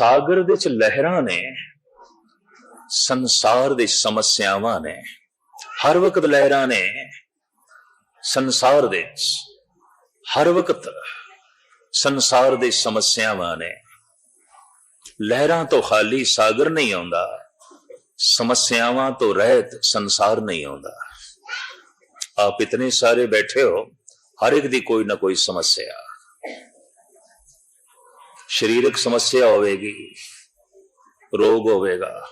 ਸਾਗਰ ਦੇ ਚ ਲਹਿਰਾਂ ਨੇ, ਸੰਸਾਰ ਦੇ ਸਮੱਸਿਆਵਾਂ ਨੇ, ਹਰ ਵਕਤ ਲਹਿਰਾਂ ਨੇ, ਸੰਸਾਰ ਦੇ ਹਰ ਵਕਤ ਸੰਸਾਰ ਦੇ ਸਮੱਸਿਆਵਾਂ ਨੇ। ਲਹਿਰਾਂ ਤੋਂ ਖਾਲੀ ਸਾਗਰ ਨਹੀਂ ਆਉਂਦਾ, ਸਮੱਸਿਆਵਾਂ ਤੋਂ ਰਹਿਤ ਸੰਸਾਰ ਨਹੀਂ ਆਉਂਦਾ। ਆਪ ਇਤਨੇ ਸਾਰੇ ਬੈਠੇ ਹੋ, ਹਰ ਇੱਕ ਦੀ ਕੋਈ ਨਾ ਕੋਈ ਸਮੱਸਿਆ। ਸਰੀਰਕ ਸਮੱਸਿਆ ਹੋਵੇਗੀ, ਰੋਗ ਹੋਵੇਗਾ,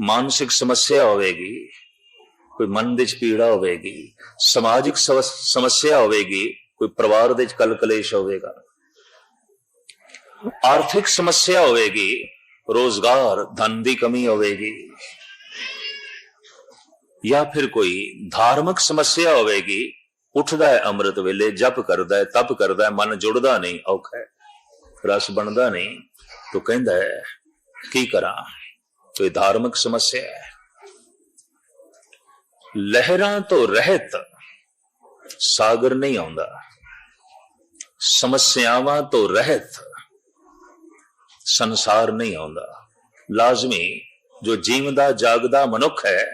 ਮਾਨਸਿਕ ਸਮੱਸਿਆ ਹੋਵੇਗੀ, ਕੋਈ ਮਨ ਦੇ ਚ ਪੀੜਾ ਹੋਵੇਗੀ, ਸਮਾਜਿਕ ਸਵ- ਸਮੱਸਿਆ ਹੋਵੇਗੀ, ਕੋਈ ਪਰਿਵਾਰ ਦੇ ਚ ਕਲਕਲੇਸ਼ ਹੋਵੇਗਾ। ਆਰਥਿਕ ਸਮੱਸਿਆ ਹੋਵੇਗੀ, ਰੋਜ਼ਗਾਰ, ਧਨ ਦੀ ਕਮੀ ਹੋਵੇਗੀ, ਜਾਂ ਫਿਰ ਕੋਈ ਧਾਰਮਿਕ ਸਮੱਸਿਆ ਹੋਵੇਗੀ, ਉੱਠਦਾ ਹੈ ਅੰਮ੍ਰਿਤ ਵੇਲੇ, ਜਪ ਕਰਦਾ ਹੈ, ਤਪ ਕਰਦਾ ਹੈ, ਮਨ ਜੁੜਦਾ ਨਹੀਂ, ਔਖਾ ਹੈ। ਰਸ ਬਣਦਾ ਨਹੀਂ ਤੋ ਕਹਿੰਦਾ ਹੈ ਕੀ ਕਰਾਂ ਕੋਈ ਧਾਰਮਿਕ ਸਮੱਸਿਆ ਹੈ ਲਹਿਰਾਂ ਤੋਂ ਰਹਿਤ ਸਾਗਰ ਨਹੀਂ ਆਉਂਦਾ ਸਮੱਸਿਆਵਾਂ ਤੋਂ ਰਹਿਤ ਸੰਸਾਰ ਨਹੀਂ ਆਉਂਦਾ ਲਾਜ਼ਮੀ ਜੋ ਜੀਵਦਾ ਜਾਗਦਾ ਮਨੁੱਖ ਹੈ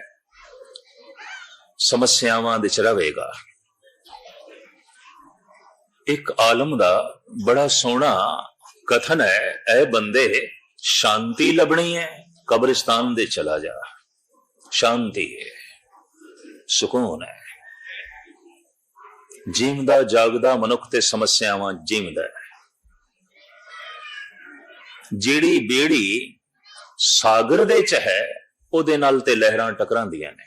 ਸਮੱਸਿਆਵਾਂ ਦੇ ਚ ਰਵੇਗਾ ਇੱਕ ਆਲਮ ਦਾ ਬੜਾ ਸੋਹਣਾ ਕਥਨ ਹੈ, ਐ ਬੰਦੇ, ਸ਼ਾਂਤੀ ਲੱਭਣੀ ਹੈ, ਕਬਰਿਸਤਾਨ ਦੇ ਚਲਾ ਜਾ। ਸ਼ਾਂਤੀ ਹੈ, ਸਕੂਨ ਹੈ। ਜੀਵਦਾ ਜਾਗਦਾ ਮਨੁੱਖ ਤੇ ਸਮੱਸਿਆਵਾਂ ਜੀਵਦਾ ਜਿਹੜੀ ਬੇੜੀ ਸਾਗਰ ਦੇ ਚ ਹੈ, ਉਹਦੇ ਨਾਲ ਤੇ ਲਹਿਰਾਂ ਟਕਰਾਂਦੀਆਂ ਨੇ।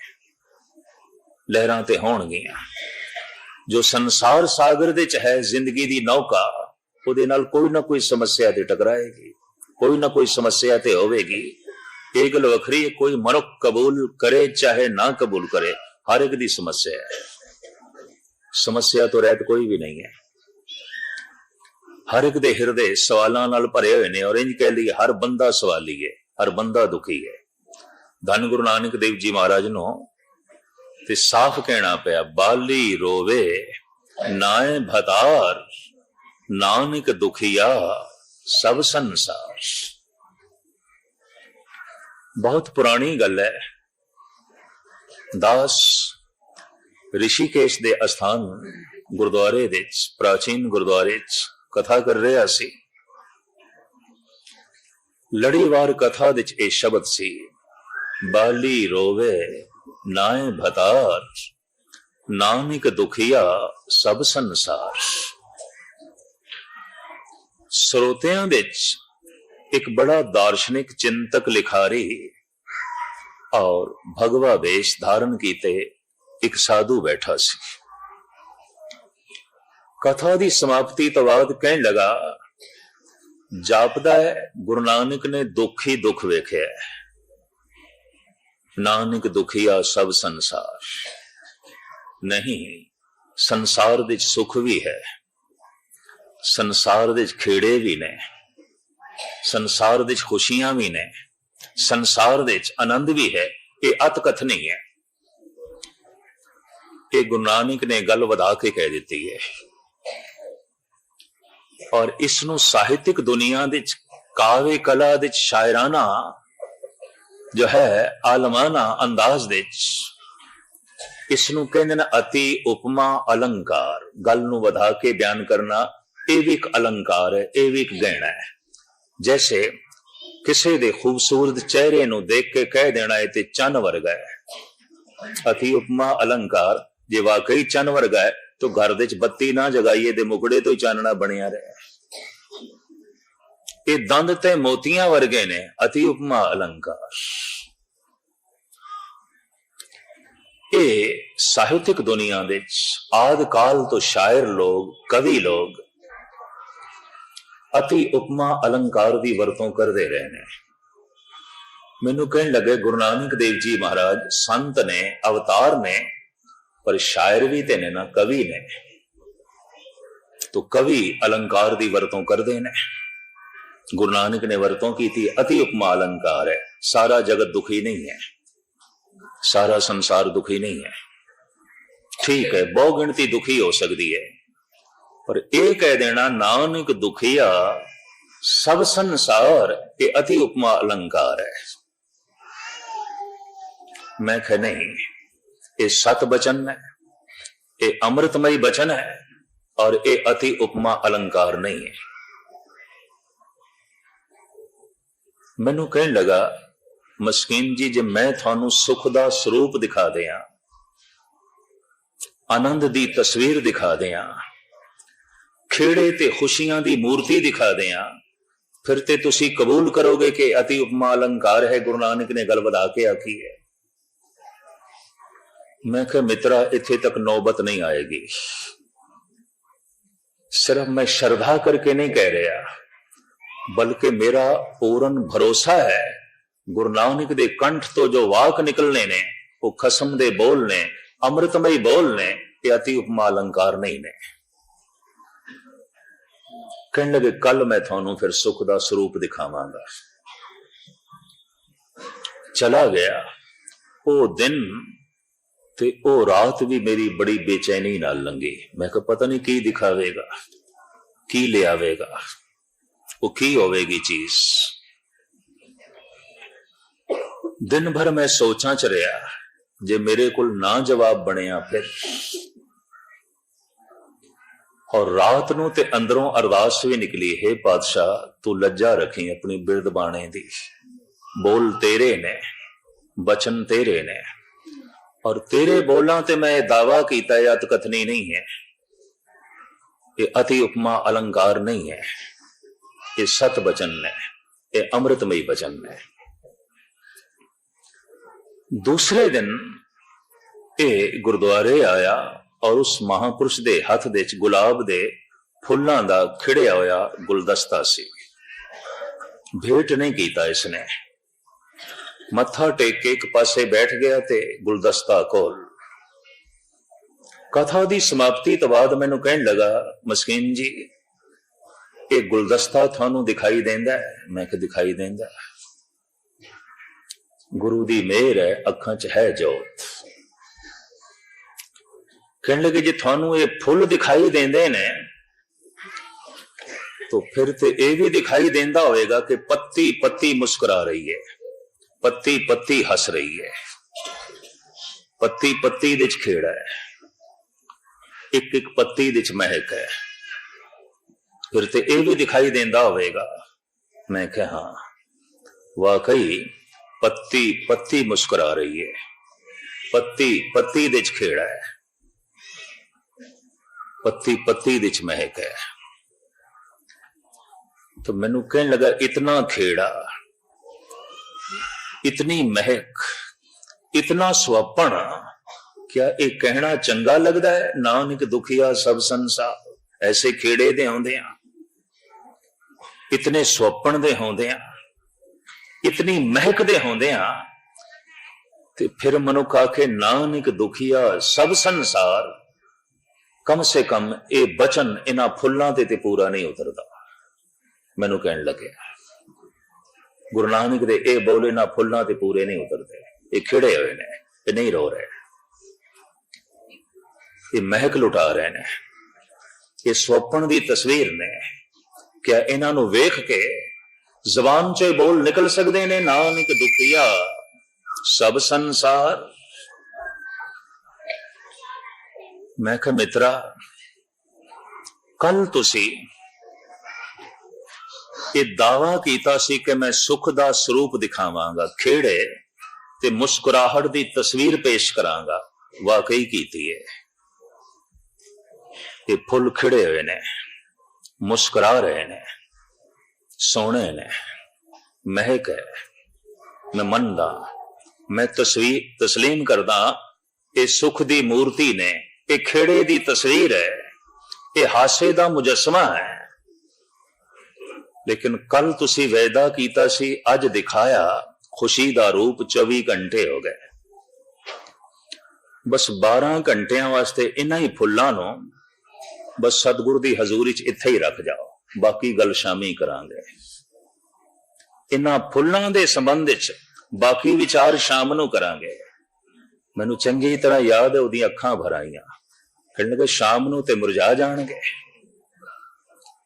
ਲਹਿਰਾਂ ਤੇ ਹੋਣਗੀਆਂ। ਜੋ ਸੰਸਾਰ ਸਾਗਰ ਦੇ ਚ ਹੈ, ਜ਼ਿੰਦਗੀ ਦੀ ਨੌਕਾ ਉਹਦੇ ਨਾਲ ਕੋਈ ਨਾ ਕੋਈ ਸਮੱਸਿਆ ਤੇ ਟਕਰਾਏਗੀ, ਕੋਈ ਨਾ ਕੋਈ ਸਮੱਸਿਆ ਤੇ ਹੋਵੇਗੀ। ਇਹ ਗੱਲ ਵੱਖਰੀ ਕੋਈ ਮਨੁੱਖ ਕਬੂਲ ਕਰੇ, ਚਾਹੇ ਨਾ ਕਬੂਲ ਕਰੇ, ਹਰ ਇੱਕ ਦੀ ਸਮੱਸਿਆ ਹੈ। ਸਮੱਸਿਆ ਤੋਂ ਰਹਿਤ ਕੋਈ ਵੀ ਨਹੀਂ ਹੈ। ਹਰ ਇੱਕ ਦੇ ਹਿਰਦੇ ਸਵਾਲਾਂ ਨਾਲ ਭਰੇ ਹੋਏ ਨੇ, ਔਰ ਇੰਜ ਕਹਿ ਲਈ ਹਰ ਬੰਦਾ ਸਵਾਲੀ ਹੈ, ਹਰ ਬੰਦਾ ਦੁਖੀ ਹੈ। ਧੰਨ ਗੁਰੂ ਨਾਨਕ ਦੇਵ ਜੀ ਮਹਾਰਾਜ ਨੂੰ ਤੇ ਸਾਫ਼ ਕਹਿਣਾ ਪਿਆ, ਬਾਲੀ ਰੋਵੇ ਨਾਏ ਭਤਾਰ। ਨਾਨਕ ਦੁਖੀਆ ਸਭ ਸੰਸਾਰ। ਬਹੁਤ ਪੁਰਾਣੀ ਗੱਲ ਹੈ। ਦਾਸ ਰਿਸ਼ੀਕੇਸ਼ ਦੇ ਅਸਥਾਨ ਗੁਰਦੁਆਰੇ ਦੇ ਪ੍ਰਾਚੀਨ ਗੁਰਦੁਆਰੇ ਚ ਕਥਾ ਕਰ ਰਿਹਾ ਸੀ। ਲੜੀਵਾਰ ਕਥਾ ਵਿੱਚ ਇਹ ਸ਼ਬਦ ਸੀ, ਬਾਲੀ ਰੋਵੇ ਨਾਏ ਭਤਾਰ, ਨਾਨਕ ਦੁਖੀਆ ਸਭ ਸੰਸਾਰ। ਸਰੋਤਿਆਂ ਵਿੱਚ ਇੱਕ ਬੜਾ ਦਾਰਸ਼ਨਿਕ ਚਿੰਤਕ ਲਿਖਾਰੀ ਔਰ ਭਗਵਾ ਵੇਸ਼ ਧਾਰਨ ਕੀਤੇ ਇੱਕ ਸਾਧੂ ਬੈਠਾ ਸੀ। ਕਥਾ ਦੀ ਸਮਾਪਤੀ ਤੋਂ ਬਾਅਦ ਕਹਿਣ ਲਗਾ, ਜਾਪਦਾ ਹੈ, ਗੁਰੂ ਨਾਨਕ ਨੇ ਦੁੱਖ ਹੀ ਦੁੱਖ ਵੇਖਿਆ ਹੈ। ਨਾਨਕ ਦੁਖੀਆ ਸਭ ਸੰਸਾਰ। ਨਹੀਂ, ਸੰਸਾਰ ਵਿੱਚ ਸੁਖ ਵੀ ਹੈ। ਸੰਸਾਰ ਵਿੱਚ ਖੇੜੇ ਵੀ ਨੇ, ਸੰਸਾਰ ਵਿੱਚ ਖੁਸ਼ੀਆਂ ਵੀ ਨੇ, ਸੰਸਾਰ ਵਿੱਚ ਆਨੰਦ ਵੀ ਹੈ, ਇਹ ਅਤਕਥ ਨਹੀਂ ਹੈ। ਇਹ ਗੁਰੂ ਨਾਨਕ ਨੇ ਗੱਲ ਵਧਾ ਕੇ ਕਹਿ ਦਿੱਤੀ ਹੈ। ਔਰ ਇਸ ਨੂੰ ਸਾਹਿਤਿਕ ਦੁਨੀਆ ਵਿੱਚ, ਕਾਵੇ ਕਲਾ ਵਿੱਚ ਸ਼ਾਇਰਾਨਾ ਜੋ ਹੈ, ਆਲਮਾਨਾ ਅੰਦਾਜ਼ ਵਿੱਚ, ਇਸ ਨੂੰ ਕਹਿੰਦੇ ਨੇ ਅਤੀ ਉਪਮਾ ਅਲੰਕਾਰ। ਗੱਲ ਨੂੰ ਵਧਾ ਕੇ ਬਿਆਨ ਕਰਨਾ ਇਹ ਵੀ ਇੱਕ ਅਲੰਕਾਰ ਹੈ, ਇਹ ਵੀ ਇੱਕ ਗਹਿਣਾ ਹੈ। ਜੈਸੇ ਕਿਸੇ ਦੇ ਖੂਬਸੂਰਤ ਚਿਹਰੇ ਨੂੰ ਦੇਖ ਕੇ ਕਹਿ ਦੇਣਾ ਇਹ ਤੇ ਚੰਨ ਵਰਗਾ ਹੈ। ਅਤੀ ਉਪਮਾ ਅਲੰਕਾਰ, ਜੇ ਵਾਕਈ ਚੰਨ ਵਰਗਾ ਹੈ, ਤਾਂ ਘਰ ਦੇ ਚ ਬੱਤੀ ਨਾ ਜਗਾਈਏ ਤੇ ਮੁਕੜੇ ਤੋਂ ਹੀ ਚਾਨਣਾ ਬਣਿਆ ਰਹੇ। ਇਹ ਦੰਦ ਤੇ ਮੋਤੀਆਂ ਵਰਗੇ ਨੇ ਅਤੀ ਉਪਮਾ ਅਲੰਕਾਰ। ਇਹ ਸਾਹਿਤਿਕ ਦੁਨੀਆ ਵਿੱਚ ਆਦ ਕਾਲ ਤੋਂ ਸ਼ਾਇਰ ਲੋਗ ਕਵੀ ਲੋਗ ਅਤੀ ਉਪਮਾ ਅਲੰਕਾਰ ਦੀ ਵਰਤੋਂ ਕਰਦੇ ਰਹੇ ਨੇ ਮੈਨੂੰ ਕਹਿਣ ਲੱਗੇ ਗੁਰੂ ਨਾਨਕ ਦੇਵ ਜੀ ਮਹਾਰਾਜ ਸੰਤ ਨੇ ਅਵਤਾਰ ਨੇ ਪਰ ਸ਼ਾਇਰ ਵੀ ਤੇ ਨੇ ਨਾ ਕਵੀ ਨੇ ਤੋ ਕਵੀ ਅਲੰਕਾਰ ਦੀ ਵਰਤੋਂ ਕਰਦੇ ਨੇ ਗੁਰੂ ਨਾਨਕ ਨੇ ਵਰਤੋਂ ਕੀਤੀ ਅਤੀ ਉਪਮਾ ਅਲੰਕਾਰ ਹੈ ਸਾਰਾ ਜਗਤ ਦੁਖੀ ਨਹੀਂ ਹੈ ਸਾਰਾ ਸੰਸਾਰ ਦੁਖੀ ਨਹੀਂ ਹੈ ਠੀਕ ਹੈ ਬਹੁ ਗਿਣਤੀ ਦੁਖੀ ਹੋ ਸਕਦੀ ਹੈ ਪਰ ਇਹ ਕਹਿ ਦੇਣਾ, ਨਾਨਕ ਦੁਖੀਆ, ਸਭ ਸੰਸਾਰ ਇਹ ਅਤੀ ਉਪਮਾ ਅਲੰਕਾਰ ਹੈ। ਮੈਂ ਕਹ, ਨਹੀਂ, ਇਹ ਸਤ ਬਚਨ ਹੈ, ਇਹ ਅੰਮ੍ਰਿਤਮਈ ਬਚਨ ਹੈ ਔਰ ਇਹ ਅਤੀ ਉਪਮਾ ਅਲੰਕਾਰ ਨਹੀਂ ਹੈ। ਮੈਨੂੰ ਕਹਿਣ ਲਗਾ, ਮਸਕੀਨ ਜੀ, ਜੇ ਮੈਂ ਤੁਹਾਨੂੰ ਸੁਖ ਦਾ ਸਰੂਪ ਦਿਖਾ ਦਿਆਂ, ਆਨੰਦ ਦੀ ਤਸਵੀਰ ਦਿਖਾ ਦਿਆਂ ਖੇੜੇ ਤੇ ਖੁਸ਼ੀਆਂ ਦੀ ਮੂਰਤੀ ਦਿਖਾ ਦਿਆਂ ਫਿਰ ਤੇ ਤੁਸੀਂ ਕਬੂਲ ਕਰੋਗੇ ਕਿ ਅਤੀ ਉਪਮਾ ਅਲੰਕਾਰ ਹੈ, ਗੁਰੂ ਨਾਨਕ ਨੇ ਗੱਲ ਵਧਾ ਕੇ ਆਖੀ ਹੈ। ਮੈਂ ਕਿਹਾ, ਮਿੱਤਰਾ, ਇੱਥੇ ਤੱਕ ਨੌਬਤ ਨਹੀਂ ਆਏਗੀ। ਸਿਰਫ ਮੈਂ ਸ਼ਰਧਾ ਕਰਕੇ ਨਹੀਂ ਕਹਿ ਰਿਹਾ, ਬਲਕਿ ਮੇਰਾ ਪੂਰਨ ਭਰੋਸਾ ਹੈ, ਗੁਰੂ ਨਾਨਕ ਦੇ ਕੰਠ ਤੋਂ ਜੋ ਵਾਕ ਨਿਕਲਨੇ ਨੇ, ਉਹ ਖਸਮ ਦੇ ਬੋਲ ਨੇ, ਅੰਮ੍ਰਿਤਮਈ ਬੋਲ ਨੇ ਇਹ ਅਤੀ ਉਪਮਾ ਅਲੰਕਾਰ ਨਹੀਂ ਨੇ। ਕਹਿਣ ਲੱਗੇ ਕੱਲ ਮੈਂ ਤੁਹਾਨੂੰ ਫਿਰ ਸੁੱਖ ਦਾ ਸਰੂਪ ਦਿਖਾਵਾਂਗਾ। ਚਲਾ ਗਿਆ। ਉਹ ਦਿਨ ਤੇ ਉਹ ਰਾਤ ਵੀ ਮੇਰੀ ਬੜੀ ਬੇਚੈਨੀ ਨਾਲ ਲੰਘੀ। ਮੈਂ ਕਿਹਾ, ਪਤਾ ਨਹੀਂ ਕੀ ਦਿਖਾਵੇਗਾ, ਕੀ ਲਿਆਵੇਗਾ? ਉਹ ਕੀ ਹੋਵੇਗੀ ਚੀਜ਼? ਦਿਨ ਭਰ ਮੈਂ ਸੋਚਾਂ ਚ ਰਿਹਾ, ਜੇ ਮੇਰੇ ਕੋਲ ਨਾ ਜਵਾਬ ਬਣਿਆ ਫਿਰ। ਔਰ ਰਾਤ ਨੂੰ ਤੇ ਅੰਦਰੋਂ ਅਰਦਾਸ ਵੀ ਨਿਕਲੀ, ਹੈ ਪਾਤਸ਼ਾਹ ਤੂੰ ਲੱਜਾ ਰੱਖੀ ਆਪਣੀ ਬਿਰਦ ਬਾਣੇ ਦੀ। ਬੋਲ ਤੇਰੇ ਨੇ, ਬਚਨ ਤੇਰੇ ਨੇ। ਔਰ ਤੇਰੇ ਬੋਲਾਂ ਤੇ ਮੈਂ ਇਹ ਦਾਵਾ ਕੀਤਾ, ਇਹ ਅਤ ਕਥਨੀ ਨਹੀਂ ਹੈ। ਇਹ ਅਤੀ ਉਪਮਾ ਅਲੰਕਾਰ ਨਹੀਂ ਹੈ। ਇਹ ਸਤ ਬਚਨ ਨੇ ਇਹ ਅੰਮ੍ਰਿਤਮਈ ਬਚਨ ਨੇ ਦੂਸਰੇ ਦਿਨ ਇਹ ਗੁਰਦੁਆਰੇ ਆਇਆ ਔਰ ਉਸ ਮਹਾਪੁਰਸ਼ ਦੇ ਹੱਥ ਦੇ ਵਿੱਚ ਗੁਲਾਬ ਦੇ ਫੁੱਲਾਂ ਦਾ ਖਿੜਿਆ ਹੋਇਆ ਗੁਲਦਸਤਾ ਸੀ। ਭੇਟ ਨਹੀਂ ਕੀਤਾ ਇਸਨੇ। ਮੱਥਾ ਟੇਕ ਕੇ ਇੱਕ ਪਾਸੇ ਬੈਠ ਗਿਆ ਤੇ ਗੁਲਦਸਤਾ ਕੋਲ। ਕਥਾ ਦੀ ਸਮਾਪਤੀ ਤੋਂ ਬਾਅਦ ਮੈਨੂੰ ਕਹਿਣ ਲੱਗਾ, ਮਸਕੀਨ ਜੀ, ਇਹ ਗੁਲਦਸਤਾ ਤੁਹਾਨੂੰ ਦਿਖਾਈ ਦਿੰਦਾ ਹੈ? ਮੈਂ ਕਿ ਦਿਖਾਈ ਦਿੰਦਾ ਗੁਰੂ ਦੀ ਮਿਹਰ ਹੈ, ਅੱਖਾਂ 'ਚ ਹੈ ਜੋਤ। ਕਹਿਣ ਲੱਗੇ ਜੇ ਤੁਹਾਨੂੰ ਇਹ ਫੁੱਲ ਦਿਖਾਈ ਦਿੰਦੇ ਨੇ ਤਾਂ ਫਿਰ ਤੇ ਇਹ ਵੀ ਦਿਖਾਈ ਦਿੰਦਾ ਹੋਵੇਗਾ ਕਿ ਪੱਤੀ ਪੱਤੀ ਮੁਸਕਰਾ ਰਹੀ ਹੈ ਪੱਤੀ ਪੱਤੀ ਹੱਸ ਰਹੀ ਹੈ ਪੱਤੀ ਪੱਤੀ ਦੇ ਚ ਖੇੜਾ ਹੈ ਇੱਕ ਇੱਕ ਪੱਤੀ ਦੇ ਚ ਮਹਿਕ ਹੈ ਫਿਰ ਤੇ ਇਹ ਵੀ ਦਿਖਾਈ ਦਿੰਦਾ ਹੋਵੇਗਾ ਮੈਂ ਕਿਹਾ ਹਾਂ ਵਾਕਈ ਪੱਤੀ ਪੱਤੀ ਮੁਸਕਰਾ ਰਹੀ ਹੈ ਪੱਤੀ ਪੱਤੀ ਦੇ ਚ ਖੇੜਾ ਹੈ ਪੱਤੀ ਪੱਤੀ ਵਿੱਚ ਮਹਿਕ ਹੈ। ਤਾਂ ਮੈਨੂੰ ਕਹਿਣ ਲੱਗਾ, ਇਤਨਾ ਖੇੜਾ, ਇਤਨੀ ਮਹਿਕ, ਇਤਨਾ ਸੁਪਨ ਕਿਆ ਇਹ ਕਹਿਣਾ ਚੰਗਾ ਲੱਗਦਾ ਹੈ? ਨਾਨਕ ਦੁਖੀਆ ਸਭ ਸੰਸਾਰ, ਐਸੇ ਖੇੜੇ ਦੇ ਆਉਂਦੇ ਆ ਇਤਨੇ ਸੁਪਨ ਦੇ ਆਉਂਦੇ ਆ ਇਤਨੀ ਮਹਿਕ ਦੇ ਆਉਂਦੇ ਆ ਤੇ ਫਿਰ ਮਨੁੱਖ ਆਖੇ, ਨਾਨਕ ਦੁਖੀਆ ਸਭ ਸੰਸਾਰ ਕਮ ਸੇ ਕਮ ਇਹ ਬਚਨ ਇਹਨਾਂ ਫੁੱਲਾਂ ਤੇ ਤੇ ਪੂਰਾ ਨਹੀਂ ਉਤਰਦਾ। ਮੈਨੂੰ ਕਹਿਣ ਲੱਗਿਆ ਗੁਰੂ ਨਾਨਕ ਦੇ ਇਹ ਬੋਲੇ ਨਾ ਫੁੱਲਾਂ ਤੇ ਪੂਰੇ ਨਹੀਂ ਉਤਰਦੇ। ਇਹ ਖਿੜੇ ਹੋਏ ਨੇ, ਇਹ ਨਹੀਂ ਰੋ ਰਹੇ। ਇਹ ਮਹਿਕ ਲੁਟਾ ਰਹੇ ਨੇ। ਇਹ ਸੁਪਨ ਦੀ ਤਸਵੀਰ ਨੇ ਕਿ ਇਹਨਾਂ ਨੂੰ ਵੇਖ ਕੇ ਜ਼ਬਾਨ ਚੋਂ ਇਹ ਬੋਲ ਨਿਕਲ ਸਕਦੇ ਨੇ, ਨਾਨਕ ਦੁਖੀਆ, ਸਭ ਸੰਸਾਰ ਮੈਂ ਕਿਹਾ, ਮਿੱਤਰਾ ਕੱਲ ਤੁਸੀਂ ਇਹ ਦਾਵਾ ਕੀਤਾ ਸੀ ਕਿ ਮੈਂ ਸੁਖ ਦਾ ਸਰੂਪ ਦਿਖਾਵਾਂਗਾ, ਖੇੜੇ ਤੇ ਮੁਸਕਰਾਹਟ ਦੀ ਤਸਵੀਰ ਪੇਸ਼ ਕਰਾਂਗਾ। ਵਾਕਈ ਕੀਤੀ ਹੈ ਇਹ ਫੁੱਲ ਖਿੜੇ ਹੋਏ ਨੇ, ਮੁਸਕਰਾ ਰਹੇ ਨੇ, ਸੋਹਣੇ ਨੇ, ਮਹਿਕ ਹੈ। ਮੈਂ ਮੰਨਦਾ, ਮੈਂ ਤਸਵੀਰ ਤਸਲੀਮ ਕਰਦਾ, ਇਹ ਸੁਖ ਦੀ ਮੂਰਤੀ ਨੇ ਇਹ ਖੇੜੇ ਦੀ ਤਸਵੀਰ ਹੈ, ਇਹ ਹਾਸੇ ਦਾ ਮੁਜਸਮਾ ਹੈ। ਲੇਕਿਨ ਕੱਲ ਤੁਸੀਂ ਵੈਦਾ ਕੀਤਾ ਸੀ, ਅੱਜ ਦਿਖਾਇਆ, ਖੁਸ਼ੀ ਦਾ ਰੂਪ 24 ਘੰਟੇ ਹੋ ਗਏ। ਬਸ 12 ਘੰਟਿਆਂ ਵਾਸਤੇ ਇਹਨਾਂ ਹੀ ਫੁੱਲਾਂ ਨੂੰ ਬਸ ਸਤਿਗੁਰੂ ਦੀ ਹਜ਼ੂਰੀ 'ਚ ਇੱਥੇ ਹੀ ਰੱਖ ਜਾਓ, ਬਾਕੀ ਗੱਲ ਸ਼ਾਮੀ ਕਰਾਂਗੇ। ਇਹਨਾਂ ਫੁੱਲਾਂ ਦੇ ਸੰਬੰਧ ਵਿੱਚ ਬਾਕੀ ਵਿਚਾਰ ਸ਼ਾਮ ਨੂੰ ਕਰਾਂਗੇ। ਮੈਨੂੰ ਚੰਗੀ ਤਰ੍ਹਾਂ ਯਾਦ ਹੈ, ਉਹਦੀਆਂ ਅੱਖਾਂ ਭਰਾਈਆਂ ਆਈਆਂ ਕਹਿੰਦੇ ਕਿ ਸ਼ਾਮ ਨੂੰ ਤੇ ਮੁਰਝਾ ਜਾਣਗੇ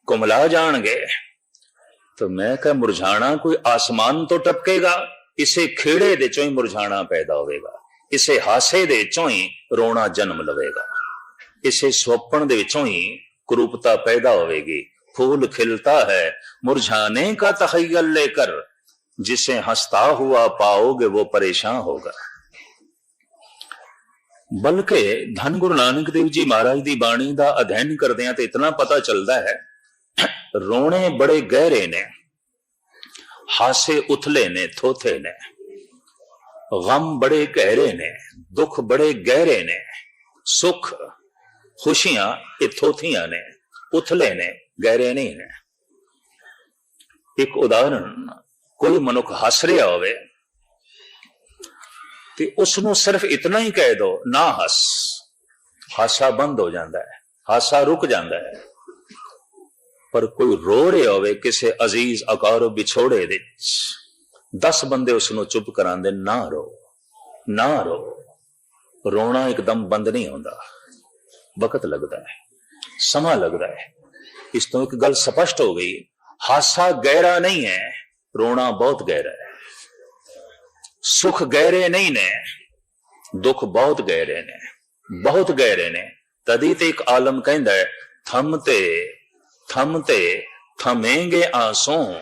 ਕੁਮਲਾ ਜਾਣਗੇ ਤਾਂ ਮੈਂ ਕਹਾਂ ਮੁਰਝਾਣਾ ਕੋਈ ਆਸਮਾਨ ਤੋਂ ਟਪਕੇਗਾ ਇਸੇ ਖੇੜੇ ਦੇ ਚੋਂ ਹੀ ਮੁਰਝਾਣਾ ਪੈਦਾ ਹੋਵੇਗਾ ਇਸੇ ਹਾਸੇ ਦੇ ਚੋਂ ਹੀ ਰੋਣਾ ਜਨਮ ਲਵੇਗਾ ਇਸੇ ਸੁਪਨ ਦੇ ਵਿੱਚੋਂ ਹੀ ਕੁਰੂਪਤਾ ਪੈਦਾ ਹੋਵੇਗੀ फूल खिलता है मुरझाने का तखयल लेकर जिसे हंसता हुआ पाओगे वो परेशान होगा ਬਲਕਿ ਧੰਨ ਗੁਰੂ ਨਾਨਕ ਦੇਵ ਜੀ ਮਹਾਰਾਜ ਦੀ ਬਾਣੀ ਦਾ ਅਧਿਐਨ ਕਰਦਿਆਂ ਤੇ ਇਤਨਾ ਪਤਾ ਚੱਲਦਾ ਹੈ, ਰੋਣੇ ਬੜੇ ਗਹਿਰੇ ਨੇ, ਹਾਸੇ ਉਥਲੇ ਨੇ, ਥੋਥੇ ਨੇ ਗਮ ਬੜੇ ਗਹਿਰੇ ਨੇ, ਦੁੱਖ ਬੜੇ ਗਹਿਰੇ ਨੇ, ਸੁਖ, ਖੁਸ਼ੀਆਂ ਇਹ ਥੋਥੀਆਂ ਨੇ, ਉਥਲੇ ਨੇ, ਗਹਿਰੇ ਨਹੀਂ ਨੇ। ਇੱਕ ਉਦਾਹਰਣ ਕੋਈ ਮਨੁੱਖ ਹੱਸ ਰਿਹਾ ਹੋਵੇ ਤੇ ਉਸ ਨੂੰ ਸਿਰਫ ਇਤਨਾ ਹੀ ਕਹਿ ਦੋ, ਨਾ ਹੱਸ। ਹਾਸਾ ਬੰਦ ਹੋ ਜਾਂਦਾ ਹੈ, ਹਾਸਾ ਰੁਕ ਜਾਂਦਾ ਹੈ। ਪਰ ਕੋਈ ਰੋ ਰਿਹਾ ਹੋਵੇ, ਕਿਸੇ ਅਜ਼ੀਜ਼ ਅਕਾਰੋ ਵਿਛੋੜੇ ਦੇ 10 ਬੰਦੇ ਉਸ ਨੂੰ ਚੁੱਪ ਕਰਾਉਂਦੇ, ਨਾ ਰੋ ਨਾ ਰੋ। ਰੋਣਾ ਇੱਕਦਮ ਬੰਦ ਨਹੀਂ ਹੁੰਦਾ। ਵਕਤ ਲੱਗਦਾ ਹੈ, ਸਮਾਂ ਲੱਗਦਾ ਹੈ। ਇਸ ਤੋਂ ਇੱਕ ਗੱਲ ਸਪਸ਼ਟ ਹੋ ਗਈ, ਹਾਸਾ ਗਹਿਰਾ ਨਹੀਂ ਹੈ, ਰੋਣਾ ਬਹੁਤ ਗਹਿਰਾ ਹੈ। ਸੁਖ ਗਹਿਰੇ ਨਹੀਂ ਨੇ, ਦੁੱਖ ਬਹੁਤ ਗਹਿਰੇ ਨੇ। ਬਹੁਤ ਗਹਿਰੇ ਨੇ। ਤਦੀ ਤੇ ਇੱਕ ਆਲਮ ਕਹਿੰਦਾ ਹੈ, ਥਮ ਤੇ ਥਮ ਤੇ ਥਮੇਂਗੇ ਆਂਸੂ,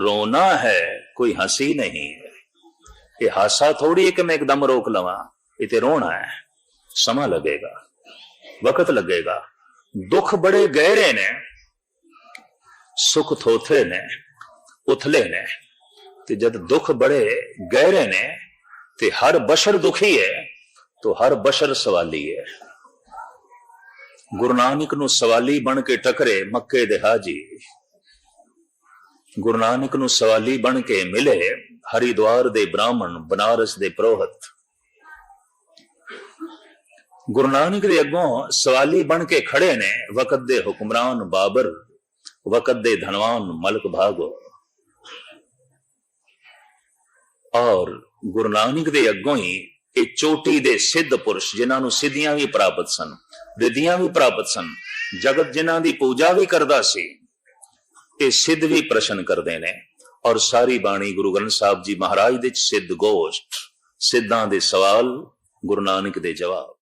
ਰੋਣਾ ਹੈ, ਕੋਈ ਹਸੀ ਨਹੀਂ ਇਹ ਹਾਸਾ ਥੋੜੀ ਹੈ ਕਿ ਮੈਂ ਇੱਕਦਮ ਰੋਕ ਲਵਾਂ। ਇਹ ਤੇ ਰੋਣਾ ਹੈ। ਸਮਾਂ ਲੱਗੇਗਾ, ਵਕਤ ਲੱਗੇਗਾ। ਦੁੱਖ ਬੜੇ ਗਹਿਰੇ ਨੇ, ਸੁਖ ਥੋਥੇ ਨੇ, ਉਥਲੇ ਨੇ। ਤੇ ਜਦ ਦੁੱਖ ਬੜੇ ਗਹਿਰੇ ਨੇ ਤੇ ਹਰ ਬਸ਼ਰ ਦੁਖੀ ਹੈ, ਤੋ ਹਰ ਬਸ਼ਰ ਸਵਾਲੀ ਹੈ। ਗੁਰੂ ਨਾਨਕ ਨੂੰ ਸਵਾਲੀ ਬਣ ਕੇ ਟਕਰੇ ਮੱਕੇ ਦੇ ਹਾਜੀ। ਗੁਰੂ ਨਾਨਕ ਨੂੰ ਸਵਾਲੀ ਬਣ ਕੇ ਮਿਲੇ ਹਰਿਦੁਆਰ ਦੇ ਬ੍ਰਾਹਮਣ, ਬਨਾਰਸ ਦੇ ਪ੍ਰੋਹਤ। ਗੁਰੂ ਨਾਨਕ ਦੇ ਅੱਗੋਂ ਸਵਾਲੀ ਬਣ ਕੇ ਖੜੇ ਨੇ ਵਕਤ ਦੇ ਹੁਕਮਰਾਨ ਬਾਬਰ, ਵਕਤ ਦੇ ਧਨਵਾਨ ਮਲਕ ਭਾਗੋ। ਔਰ ਗੁਰੂ ਨਾਨਕ ਦੇ ਅੱਗੋਂ ਹੀ ਇਹ ਚੋਟੀ ਦੇ ਸਿੱਧ ਪੁਰਸ਼, ਜਿਨ੍ਹਾਂ ਨੂੰ ਸਿੱਧੀਆਂ ਵੀ ਪ੍ਰਾਪਤ ਸਨ, ਵਿਧੀਆਂ ਵੀ ਪ੍ਰਾਪਤ ਸਨ, ਜਗਤ ਜਿਨ੍ਹਾਂ ਦੀ ਪੂਜਾ ਵੀ ਕਰਦਾ ਸੀ, ਇਹ ਸਿੱਧ ਵੀ ਪ੍ਰਸ਼ਨ ਕਰਦੇ ਨੇ। ਔਰ ਸਾਰੀ ਬਾਣੀ ਗੁਰੂ ਗ੍ਰੰਥ ਸਾਹਿਬ ਜੀ ਮਹਾਰਾਜ ਦੇ ਸਿੱਧ ਗੋਸ਼ਟ, ਸਿੱਧਾਂ ਦੇ ਸਵਾਲ ਗੁਰੂ ਨਾਨਕ ਦੇ ਜਵਾਬ।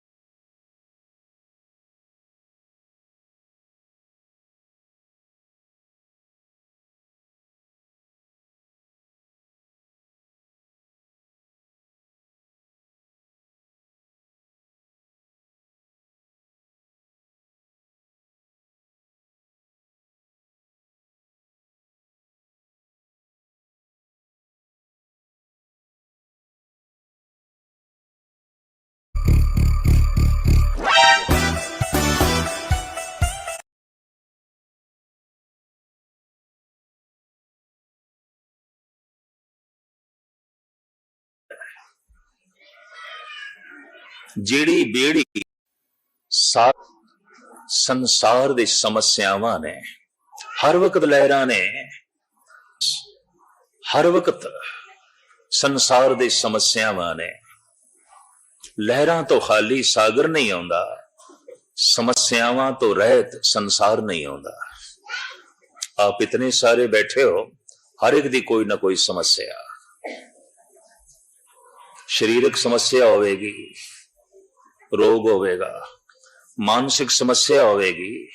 ਜਿਹੜੀ ਬੇੜੀ ਸਾ ਸੰਸਾਰ ਦੇ ਸਮੱਸਿਆਵਾਂ ਨੇ, ਹਰ ਵਕਤ ਲਹਿਰਾਂ ਨੇ, ਹਰ ਵਕਤ ਸੰਸਾਰ ਦੇ ਸਮੱਸਿਆਵਾਂ ਨੇ। ਲਹਿਰਾਂ ਤੋਂ ਖਾਲੀ ਸਾਗਰ ਨਹੀਂ ਆਉਂਦਾ, ਸਮੱਸਿਆਵਾਂ ਤੋਂ ਰਹਿਤ ਸੰਸਾਰ ਨਹੀਂ ਆਉਂਦਾ। ਆਪ ਇਤਨੇ ਸਾਰੇ ਬੈਠੇ ਹੋ, ਹਰ ਇੱਕ ਦੀ ਕੋਈ ਨਾ ਕੋਈ ਸਮੱਸਿਆ। ਸਰੀਰਕ ਸਮੱਸਿਆ ਹੋਵੇਗੀ। ਰੋਗ ਹੋਵੇਗਾ ਮਾਨਸਿਕ ਸਮੱਸਿਆ ਹੋਵੇਗੀ